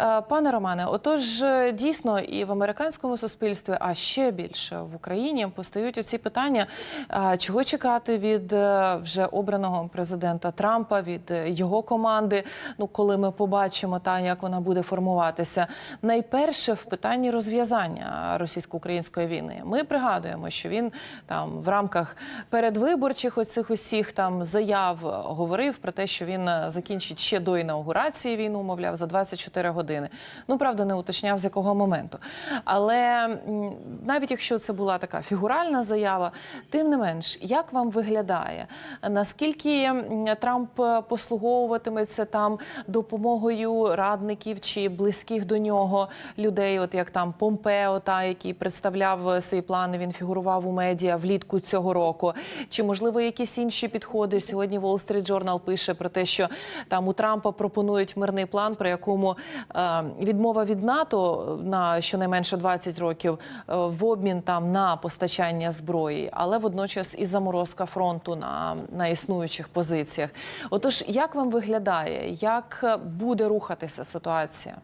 Е, Пане Романе, отож е, дійсно і в американському суспільстві, а ще більше в Україні постають оці питання, е, чого чекати від вже обраного президента Трампа, від його команди. Ну, коли ми побачимо та як вона буде формуватися. Найперше в питанні розв'язання російсько-української війни. Ми пригадуємо, що він там в рамках передвиборчих оцих усіх там заяв говорив про те, що він закінчить ще до інаугурації війну, мовляв, за 24 години. Ну правда, не уточняв з якого моменту. Але навіть якщо це була така фігуральна заява, тим не менш, як вам виглядає, наскільки Трамп е, послуговуватиметься там допомогою радників чи близьких до нього людей, от як там Помпео, та який представляв е, свої плани, він фігурував у медіа влітку цього року, чи можливо якісь інші підходи? Сьогодні Wall Street Journal пише про те, що там у Трампа пропонують мирний план, при якому відмова від НАТО на щонайменше 20 років е, в обмін там на постачання зброї, але водночас і заморозка фронту на, на існуючих позиціях. Отож, як вам виглядає, як е, буде рухатися ситуація?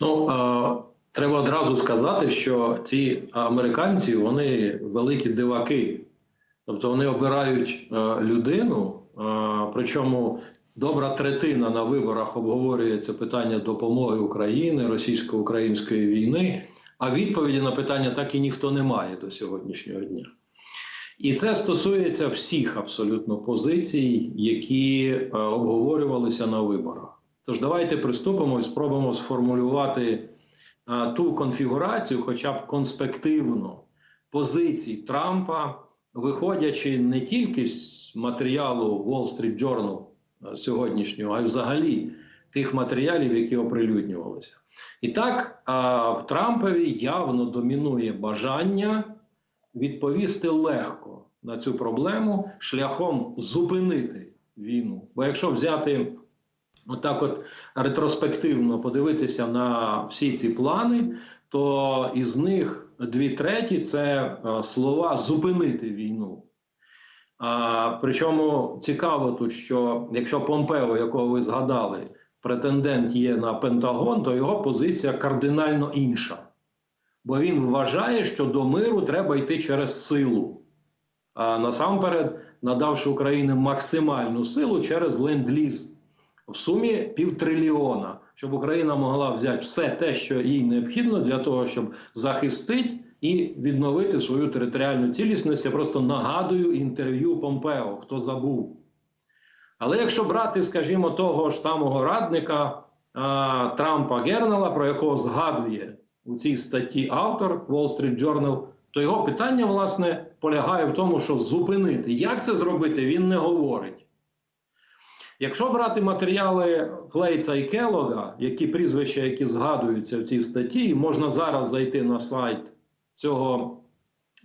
Ну е, треба одразу сказати, що ці американці вони великі диваки, тобто вони обирають е, людину, е, причому добра третина на виборах обговорює це питання допомоги України, російсько-української війни. А відповіді на питання так і ніхто не має до сьогоднішнього дня. І це стосується всіх абсолютно позицій, які е, обговорювалися на виборах. Тож давайте приступимо і спробуємо сформулювати е, ту конфігурацію, хоча б конспективно, позицій Трампа, виходячи не тільки з матеріалу Wall Street Journal сьогоднішнього, а й взагалі тих матеріалів, які оприлюднювалися. І так, е, в Трампові явно домінує бажання відповісти легко на цю проблему шляхом зупинити війну. Бо якщо взяти отак, от ретроспективно подивитися на всі ці плани, то із них дві треті це е, слова зупинити війну. А, причому цікаво тут, що якщо Помпео, якого ви згадали, претендент є на Пентагон, то його позиція кардинально інша. Бо він вважає, що до миру треба йти через силу. А насамперед, надавши Україні максимальну силу через ленд-ліз в сумі півтрильйона, щоб Україна могла взяти все те, що їй необхідно для того, щоб захистити і відновити свою територіальну цілісність. Я просто нагадую інтерв'ю Помпео, хто забув. Але якщо брати, скажімо, того ж самого радника а, Трампа Гернела, про якого згадує у цій статті автор Wall Street Journal, то його питання, власне, полягає в тому, що зупинити. Як це зробити, він не говорить. Якщо брати матеріали Флейца і Келога, які прізвища, які згадуються в цій статті, можна зараз зайти на сайт цього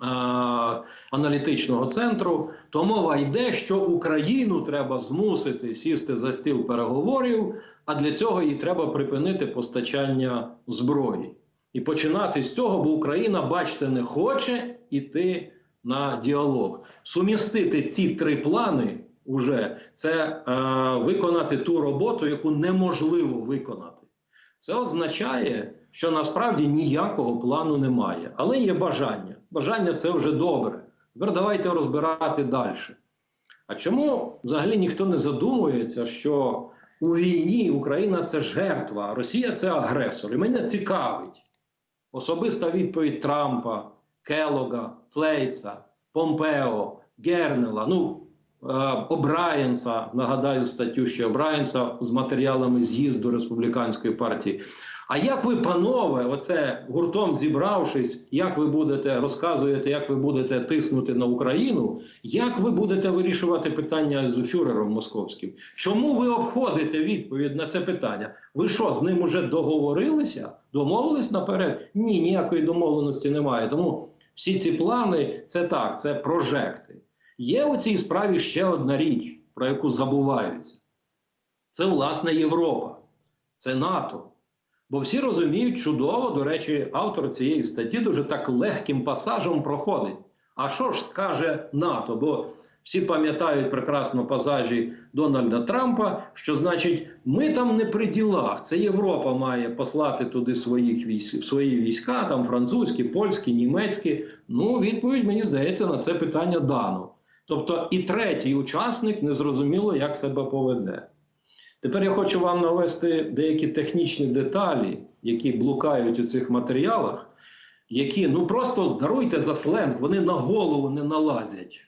е аналітичного центру, то мова йде, що Україну треба змусити сісти за стіл переговорів, а для цього їй треба припинити постачання зброї. І починати з цього, бо Україна, бачите, не хоче йти на діалог. Сумістити ці три плани уже це е, виконати ту роботу, яку неможливо виконати. Це означає, що насправді ніякого плану немає, але є бажання. Бажання це вже добре. Тепер давайте розбирати далі. А чому взагалі ніхто не задумується, що у війні Україна це жертва, Росія це агресор? І мене цікавить особиста відповідь Трампа, Келога, Флейца, Помпео, Гернела, ну е, Обраєнса, нагадаю статтю ще Обраєнса з матеріалами з'їзду республіканської партії. А як ви, панове, оце гуртом зібравшись, як ви будете розказуєте, як ви будете тиснути на Україну, як ви будете вирішувати питання з фюрером московським? Чому ви обходите відповідь на це питання? Ви що з ним уже договорилися? Домовились наперед? Ні, ніякої домовленості немає. Тому всі ці плани це так, це прожекти. Є у цій справі ще одна річ, про яку забуваються: це власне Європа, це НАТО. Бо всі розуміють чудово, до речі, автор цієї статті дуже так легким пасажем проходить. А що ж скаже НАТО? Бо Всі пам'ятають прекрасно пасажі Дональда Трампа, що значить, ми там не при ділах. Це Європа має послати туди своїх військ, свої війська, там французькі, польські, німецькі. Ну, відповідь мені здається на це питання дано. Тобто, і третій учасник не зрозуміло, як себе поведе. Тепер я хочу вам навести деякі технічні деталі, які блукають у цих матеріалах, які ну просто даруйте за сленг, вони на голову не налазять.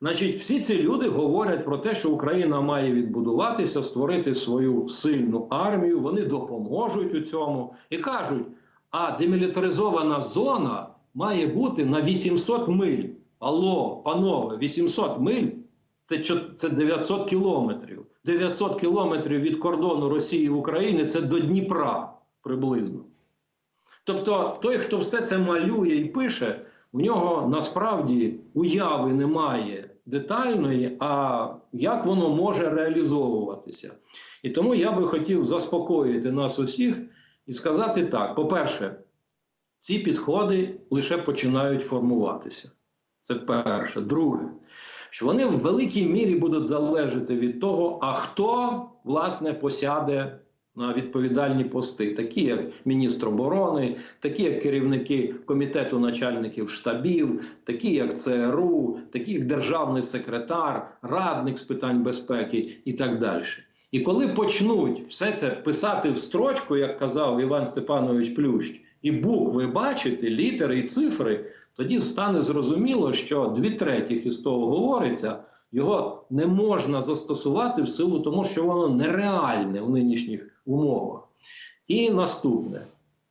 Значить, всі ці люди говорять про те, що Україна має відбудуватися, створити свою сильну армію, вони допоможуть у цьому і кажуть: а демілітаризована зона має бути на 800 миль. Алло, панове, 800 миль це, це 900 кілометрів. 900 кілометрів від кордону Росії і України це до Дніпра приблизно. Тобто, той, хто все це малює і пише, у нього насправді уяви немає детальної, а як воно може реалізовуватися. І тому я би хотів заспокоїти нас усіх і сказати так: по-перше, ці підходи лише починають формуватися. Це перше. Друге, що вони в великій мірі будуть залежати від того, а хто власне посяде на відповідальні пости, такі як міністр оборони, такі як керівники комітету начальників штабів, такі як ЦРУ, такі як державний секретар, радник з питань безпеки і так далі. І коли почнуть все це писати в строчку, як казав Іван Степанович Плющ, і букви бачити, літери і цифри, тоді стане зрозуміло, що дві третіх із того говориться, його не можна застосувати в силу тому, що воно нереальне в нинішніх умовах. І наступне.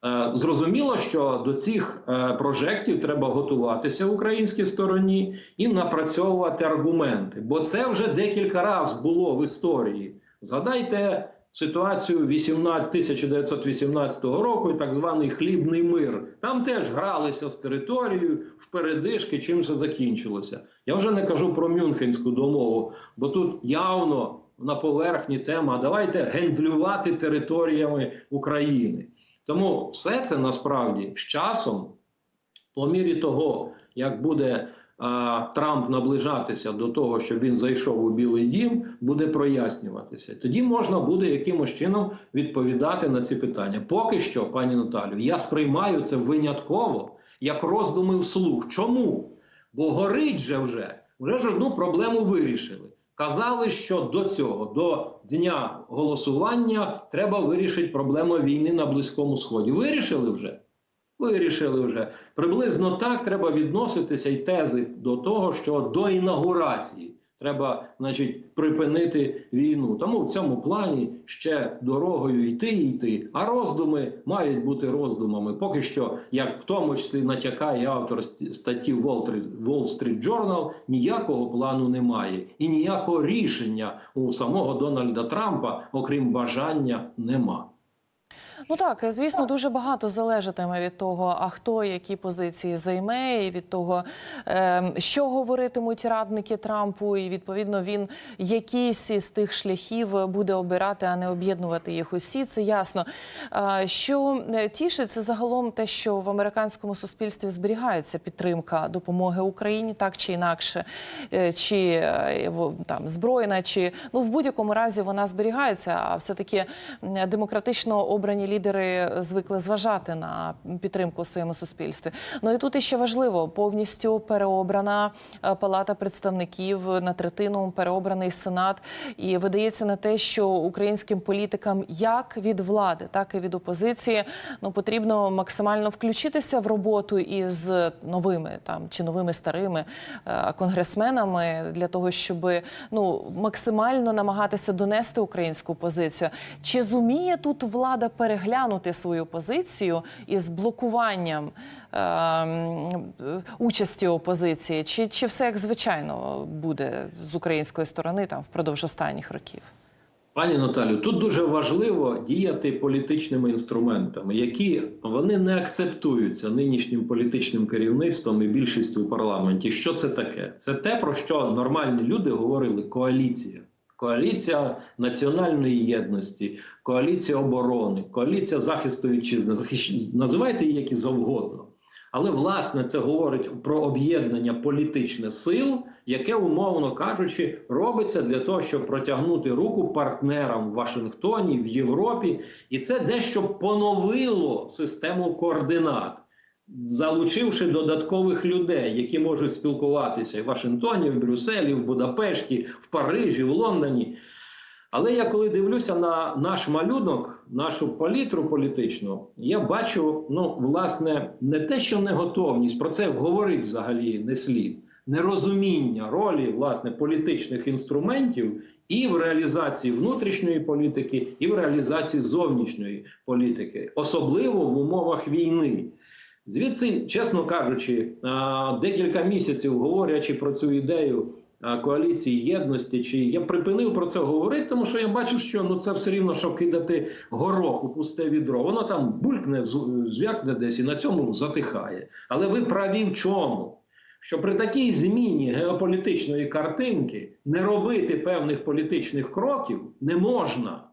Е, Зрозуміло, що до цих е, прожектів треба готуватися в українській стороні і напрацьовувати аргументи, бо це вже декілька разів було в історії. Згадайте ситуацію 1918 року, і так званий хлібний мир. Там теж гралися з територією в передишки, чим це закінчилося. Я вже не кажу про Мюнхенську домову, бо тут явно на поверхні тема. Давайте гендлювати територіями України. Тому все це насправді з часом, по мірі того, як буде Трамп наближатися до того, щоб він зайшов у Білий Дім, буде прояснюватися. Тоді можна буде якимось чином відповідати на ці питання. Поки що, пані Наталю, я сприймаю це винятково як роздуми вслух. Чому? Бо горить же вже, вже ж одну проблему вирішили. Казали, що до цього, до дня голосування, треба вирішити проблему війни на Близькому Сході. Вирішили вже? Вирішили вже. Приблизно так треба відноситися й тези до того, що до інаугурації треба, значить, припинити війну. Тому в цьому плані ще дорогою йти і йти. А роздуми мають бути роздумами. Поки що, як в тому числі натякає автор ст- статті Wall Street Journal, ніякого плану немає і ніякого рішення у самого Дональда Трампа, окрім бажання, нема. Ну так, звісно, дуже багато залежатиме від того, а хто які позиції займе, і від того, ем, що говоритимуть радники Трампу, і відповідно він якийсь із тих шляхів буде обирати, а не об'єднувати їх усі. Це ясно. Е, Що е, тішить, це загалом те, що в американському суспільстві зберігається підтримка допомоги Україні, так чи інакше, Е, чи е, там збройна, чи ну в будь-якому разі вона зберігається. А все таки демократично обрані лідери звикли зважати на підтримку у своєму суспільстві. Ну і тут іще важливо повністю переобрана е, палата представників на третину, переобраний сенат. І видається на те, що українським політикам як від влади, так і від опозиції ну потрібно максимально включитися в роботу із новими там чи новими старими е, конгресменами для того, щоб ну максимально намагатися донести українську позицію. Чи зуміє тут влада переглянути свою позицію із блокуванням е, участі опозиції? Чи, чи все як звичайно буде з української сторони там впродовж останніх років? Пані Наталю, тут дуже важливо діяти політичними інструментами, які вони не акцептуються нинішнім політичним керівництвом і більшістю у парламенті. Що це таке? Це те, про що нормальні люди говорили: коаліція. Коаліція національної єдності, коаліція оборони, коаліція захисту вітчизни. Захищ... Називайте її які завгодно. Але власне це говорить про об'єднання політичних сил, яке, умовно кажучи, робиться для того, щоб протягнути руку партнерам в Вашингтоні, в Європі, і це дещо поновило систему координат, залучивши додаткових людей, які можуть спілкуватися в Вашингтоні, в Брюсселі, в Будапешті, в Парижі, в Лондоні. Але я коли дивлюся на наш малюнок, нашу палітру політичну, я бачу, ну, власне, не те, що неготовність, про це говорить взагалі не слід, нерозуміння ролі власне політичних інструментів і в реалізації внутрішньої політики, і в реалізації зовнішньої політики, особливо в умовах війни. Звідси, чесно кажучи, декілька місяців говорячи про цю ідею коаліції єдності, чи я припинив про це говорити, тому що я бачив, що ну це все рівно, що кидати горох у пусте відро. Воно там булькне, зв'якне десь і на цьому затихає. Але ви праві в чому? Що при такій зміні геополітичної картинки не робити певних політичних кроків не можна.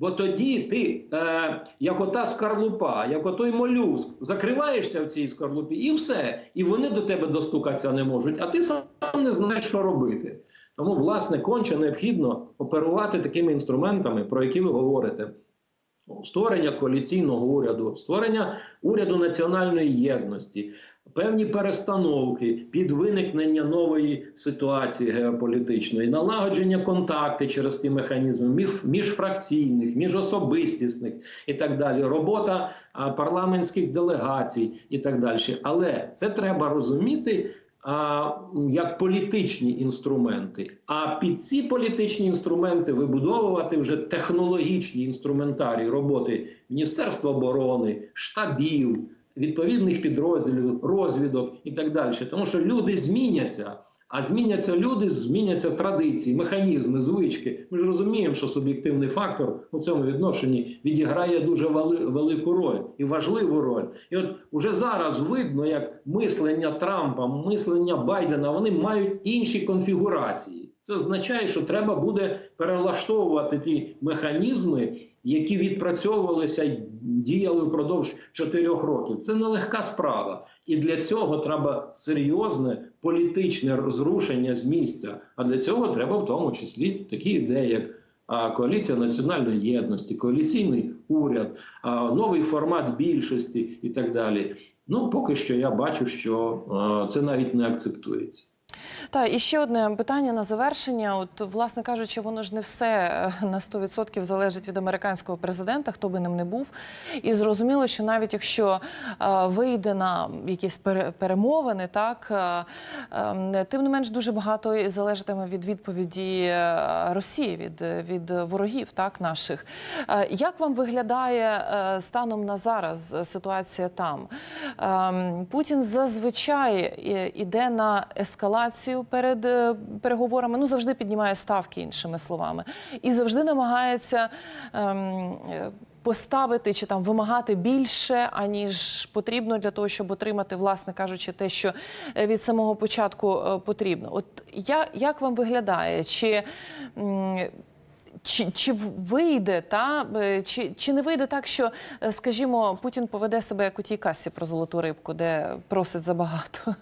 Бо тоді ти, е, як ота скарлупа, як отой молюск, закриваєшся в цій скарлупі, і все. І вони до тебе достукатися не можуть, а ти сам не знаєш, що робити. Тому, власне, конче необхідно оперувати такими інструментами, про які ви говорите. Створення коаліційного уряду, створення уряду національної єдності, певні перестановки під виникнення нової ситуації геополітичної, налагодження контакти через ті механізми між, міжфракційних, міжособистісних і так далі, робота парламентських делегацій і так далі. Але це треба розуміти. Як політичні інструменти, а під ці політичні інструменти вибудовувати вже технологічні інструментарії роботи Міністерства оборони, штабів, відповідних підрозділів, розвідок і так далі. Тому що люди зміняться. А зміняться люди, зміняться традиції, механізми, звички. Ми ж розуміємо, що суб'єктивний фактор у цьому відношенні відіграє дуже велику роль і важливу роль. І от уже зараз видно, як мислення Трампа, мислення Байдена вони мають інші конфігурації. Це означає, що треба буде перелаштовувати ті механізми, які відпрацьовувалися діяли впродовж чотирьох років. Це нелегка справа. І для цього треба серйозне політичне розрушення з місця. А для цього треба в тому числі такі ідеї, як коаліція національної єдності, коаліційний уряд, новий формат більшості і так далі. Ну, поки що я бачу, що це навіть не акцептується. Та і ще одне питання на завершення. От, власне кажучи, воно ж не все е, на 100% залежить від американського президента, хто би ним не був. І зрозуміло, що навіть якщо е, вийде на якісь пере- перемовини, так е, тим не менш дуже багато залежатиме від відповіді Росії, від, від ворогів, так наших. Як вам виглядає станом на зараз ситуація там? Ем, Путін зазвичай іде на ескалацію перед е, переговорами. Ну завжди піднімає ставки, іншими словами, і завжди намагається. ем, е, Поставити чи там вимагати більше, аніж потрібно для того, щоб отримати, власне кажучи, те, що е, від самого початку потрібно. От я, як вам виглядає? Чи чи, чи вийде та чи, чи не вийде так, що, скажімо, Путін поведе себе як у тій касі про золоту рибку, де просить забагато?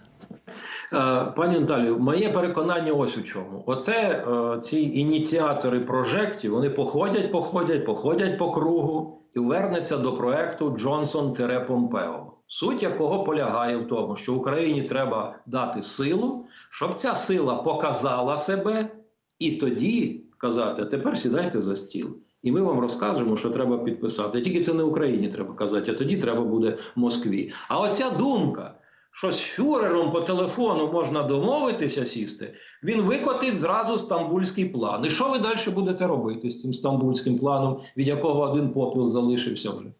Е, Пані Наталію, моє переконання ось у чому. Оце е, ці ініціатори прожектів вони походять, походять, походять по кругу і вернеться до проекту Джонсон-Помпео. Суть якого полягає в тому, що Україні треба дати силу, щоб ця сила показала себе, і тоді казати: тепер сідайте за стіл. І ми вам розкажемо, що треба підписати. Тільки це не Україні треба казати, а тоді треба буде Москві. А оця думка, що з фюрером по телефону можна домовитися сісти, він викотить зразу стамбульський план. І що ви далі будете робити з цим стамбульським планом, від якого один попіл залишився вже?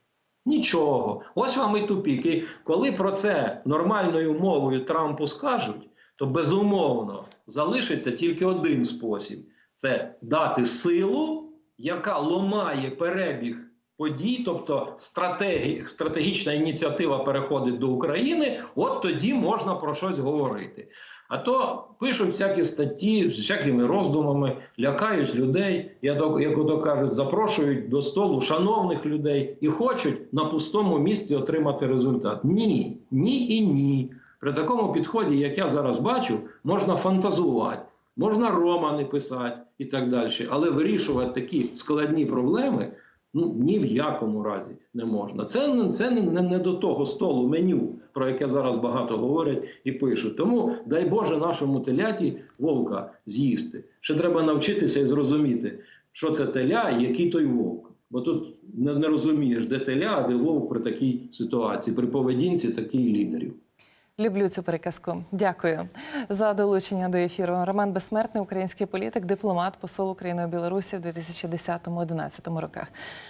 Нічого. Ось вам і тупік. І коли про це нормальною мовою Трампу скажуть, то безумовно залишиться тільки один спосіб: це дати силу, яка ломає перебіг подій, тобто стратегі, стратегічна ініціатива переходить до України. От тоді можна про щось говорити. А то пишуть всякі статті з всякими роздумами, лякають людей, я як ото кажуть, запрошують до столу шановних людей і хочуть на пустому місці отримати результат. Ні, ні і ні. При такому підході, як я зараз бачу, можна фантазувати, можна романи писати і так далі, але вирішувати такі складні проблеми ну, ні в якому разі не можна. Це, це не, не до того столу меню, про яке зараз багато говорять і пишуть. Тому дай Боже нашому теляті вовка з'їсти. Ще треба навчитися і зрозуміти, що це теля і який той вовк. Бо тут не, не розумієш, де теля, а де вовк при такій ситуації, при поведінці таких лідерів. Люблю цю приказку. Дякую за долучення до ефіру. Роман Безсмертний, український політик, дипломат, посол України у Білорусі в 2010-2011 роках.